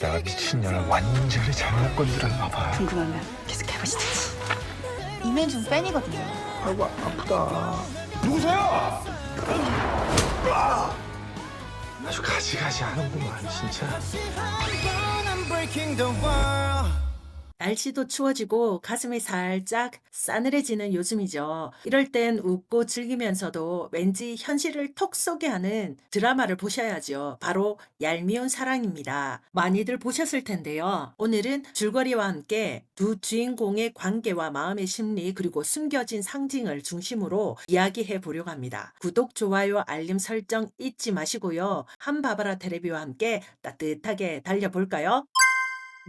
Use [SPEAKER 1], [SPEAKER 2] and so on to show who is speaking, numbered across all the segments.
[SPEAKER 1] 내가 미친년을 완전히 잘못 건드렸나 봐.
[SPEAKER 2] 궁금하면 계속 해보시든지.
[SPEAKER 3] 이면준 팬이거든요.
[SPEAKER 1] 아이고 아프다. 누구세요? 아주 가지가지 하는구만 진짜.
[SPEAKER 4] 날씨도 추워지고 가슴이 살짝 싸늘해지는 요즘이죠. 이럴 땐 웃고 즐기면서도 왠지 현실을 톡 쏘게 하는 드라마를 보셔야죠. 바로 얄미운 사랑입니다. 많이들 보셨을 텐데요. 오늘은 줄거리와 함께 두 주인공의 관계와 마음의 심리 그리고 숨겨진 상징을 중심으로 이야기해 보려고 합니다. 구독, 좋아요, 알림 설정 잊지 마시고요. 한바바라 테레비와 함께 따뜻하게 달려볼까요?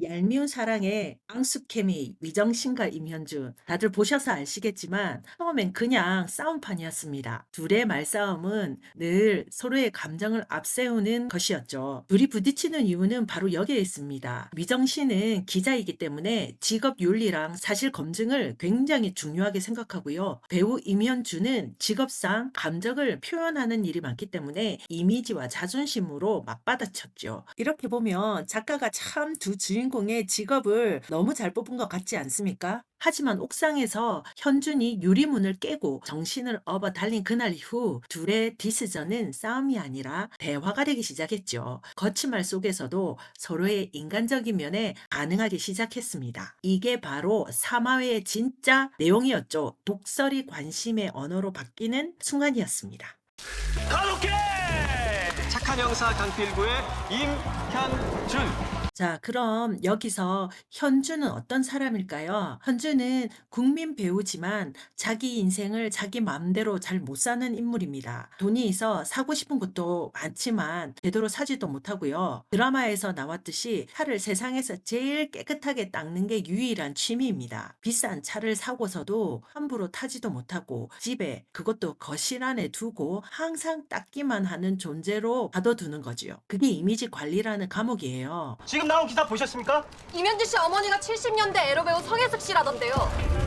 [SPEAKER 4] 얄미운 사랑의 앙숙케미, 위정신과 임현준. 다들 보셔서 아시겠지만 처음엔 그냥 싸움판이었습니다. 둘의 말싸움은 늘 서로의 감정을 앞세우는 것이었죠. 둘이 부딪히는 이유는 바로 여기에 있습니다. 위정신은 기자이기 때문에 직업 윤리랑 사실 검증을 굉장히 중요하게 생각하고요. 배우 임현준은 직업상 감정을 표현하는 일이 많기 때문에 이미지와 자존심으로 맞받아쳤죠. 이렇게 보면 작가가 참 두 주인 공의 직업을 너무 잘 뽑은 것 같지 않습니까? 하지만 옥상에서 현준이 유리문을 깨고 정신을 업어 달린 그날 이후 둘의 디스전은 싸움이 아니라 대화가 되기 시작했죠. 거친 말 속에서도 서로의 인간적인 면에 반응하기 시작했습니다. 이게 바로 사마회의 진짜 내용이었죠. 독설이 관심의 언어로 바뀌는 순간이었습니다.
[SPEAKER 5] 가로케 착한 형사 강필구의 임현준
[SPEAKER 4] 자, 그럼 여기서 현주는 어떤 사람일까요? 현주는 국민 배우지만 자기 인생을 자기 마음대로 잘 못 사는 인물입니다. 돈이 있어 사고 싶은 것도 많지만 제대로 사지도 못하고요. 드라마에서 나왔듯이 차를 세상에서 제일 깨끗하게 닦는 게 유일한 취미입니다. 비싼 차를 사고서도 함부로 타지도 못하고 집에 그것도 거실 안에 두고 항상 닦기만 하는 존재로 가둬두는 거지요. 그게 이미지 관리라는 과목이에요.
[SPEAKER 5] 지금 나온 기사 보셨습니까?
[SPEAKER 6] 이면주 씨 어머니가 70년대 에로 배우 성혜숙 씨라던데요.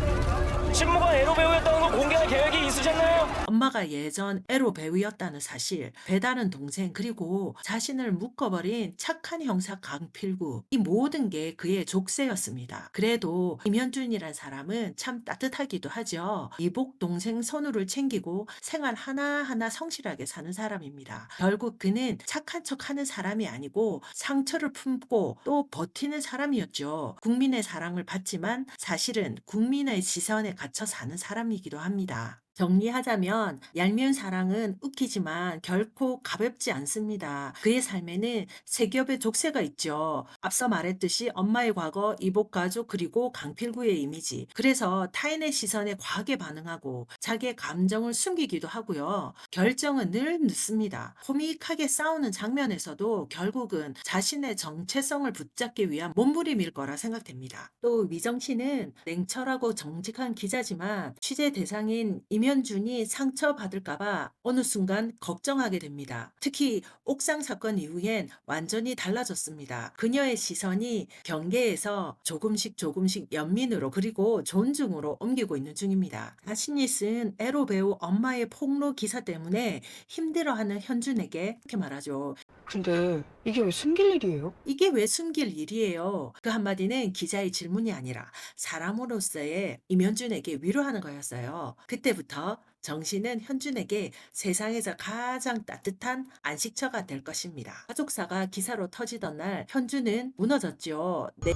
[SPEAKER 5] 친모가 에로 배우였다는 걸 공개할 계획이 있으셨나요?
[SPEAKER 4] 엄마가 예전 에로 배우였다는 사실, 배다른 동생, 그리고 자신을 묶어버린 착한 형사 강필구. 이 모든 게 그의 족쇄였습니다. 그래도 임현준이란 사람은 참 따뜻하기도 하죠. 이복 동생 선우를 챙기고 생활 하나하나 성실하게 사는 사람입니다. 결국 그는 착한 척 하는 사람이 아니고 상처를 품고 또 버티는 사람이었죠. 국민의 사랑을 받지만 사실은 국민의 시선에 갇혀 사는 사람이기도 합니다. 정리하자면 얄미운 사랑은 웃기지만 결코 가볍지 않습니다. 그의 삶에는 세 겹의 족쇄가 있죠. 앞서 말했듯이 엄마의 과거, 이복 가족 그리고 강필구의 이미지. 그래서 타인의 시선에 과하게 반응하고 자기의 감정을 숨기기도 하고요. 결정은 늘 늦습니다. 코믹하게 싸우는 장면에서도 결국은 자신의 정체성을 붙잡기 위한 몸부림일 거라 생각됩니다. 또 위정 씨는 냉철하고 정직한 기자지만 취재 대상인 임현 준이 상처받을까봐 어느 순간 걱정하게 됩니다. 특히 옥상 사건 이후엔 완전히 달라졌습니다. 그녀의 시선이 경계에서 조금씩 조금씩 연민으로 그리고 존중으로 옮기고 있는 중입니다. 자신이 쓴 에로 배우 엄마의 폭로 기사 때문에 힘들어하는 현준에게 이렇게 말하죠.
[SPEAKER 2] 근데 이게 왜 숨길 일이에요?
[SPEAKER 4] 이게 왜 숨길 일이에요? 그 한마디는 기자의 질문이 아니라 사람으로서의 임현준에게 위로하는 거였어요. 그때부터 정신은 현준에게 세상에서 가장 따뜻한 안식처가 될 것입니다. 가족사가 기사로 터지던 날 현준은 무너졌죠. 네.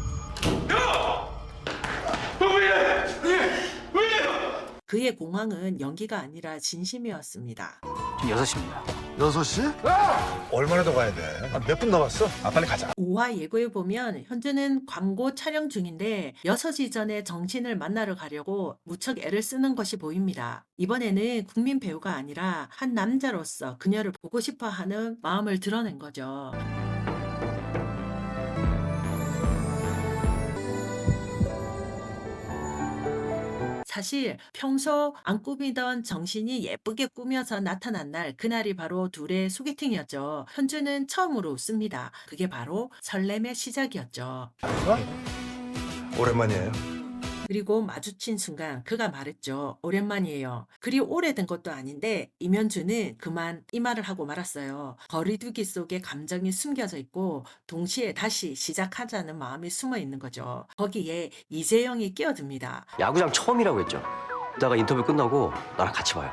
[SPEAKER 4] 그의 공황은 연기가 아니라 진심이었습니다.
[SPEAKER 5] 지금 6시입니다
[SPEAKER 1] 6시? 얼마나 더 가야 돼? 몇 분 남았어? 아 빨리 가자.
[SPEAKER 4] 5화 예고에 보면 현주는 광고 촬영 중인데 6시 전에 정신을 만나러 가려고 무척 애를 쓰는 것이 보입니다. 이번에는 국민 배우가 아니라 한 남자로서 그녀를 보고 싶어 하는 마음을 드러낸 거죠. 사실 평소 안 꾸미던 정신이 예쁘게 꾸며서 나타난 날 그날이 바로 둘의 소개팅이었죠. 현주는 처음으로 웃습니다. 그게 바로 설렘의 시작이었죠.
[SPEAKER 1] 오랜만이에요.
[SPEAKER 4] 그리고 마주친 순간 그가 말했죠. 오랜만이에요. 그리 오래된 것도 아닌데 이면주는 그만 이 말을 하고 말았어요. 거리두기 속에 감정이 숨겨져 있고 동시에 다시 시작하자는 마음이 숨어 있는 거죠. 거기에 이재영이 끼어듭니다.
[SPEAKER 5] 야구장 처음이라고 했죠. 이따가 인터뷰 끝나고 나랑 같이 봐요.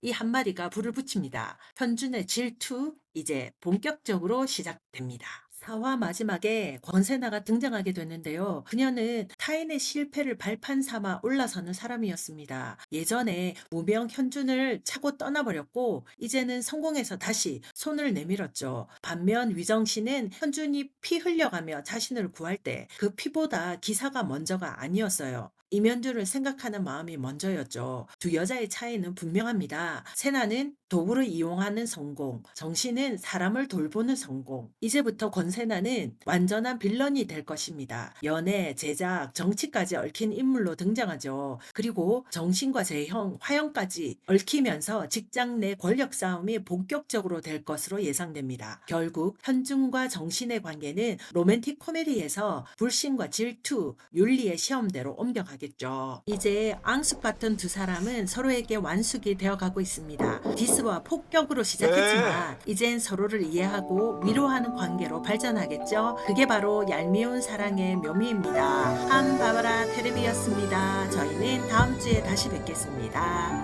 [SPEAKER 4] 이 한마디가 불을 붙입니다. 현준의 질투 이제 본격적으로 시작됩니다. 4화 마지막에 권세나가 등장하게 됐는데요. 그녀는 타인의 실패를 발판 삼아 올라서는 사람이었습니다. 예전에 무명 현준을 차고 떠나버렸고 이제는 성공해서 다시 손을 내밀었죠. 반면 위정 씨는 현준이 피 흘려가며 자신을 구할 때 그 피보다 기사가 먼저가 아니었어요. 이면주를 생각하는 마음이 먼저였죠. 두 여자의 차이는 분명합니다. 세나는 도구를 이용하는 성공, 정신은 사람을 돌보는 성공. 이제부터 권세나는 완전한 빌런이 될 것입니다. 연애, 제작, 정치까지 얽힌 인물로 등장하죠. 그리고 정신과 재형, 화형까지 얽히면서 직장 내 권력 싸움이 본격적으로 될 것으로 예상됩니다. 결국 현중과 정신의 관계는 로맨틱 코미디에서 불신과 질투, 윤리의 시험대로 옮겨가 겠죠. 이제 앙숙 같은 두 사람은 서로에게 완숙이 되어가고 있습니다. 디스와 폭격으로 시작했지만 이젠 서로를 이해하고 위로하는 관계로 발전하겠죠. 그게 바로 얄미운 사랑의 묘미입니다. 한바바라 테레비였습니다. 저희는 다음 주에 다시 뵙겠습니다.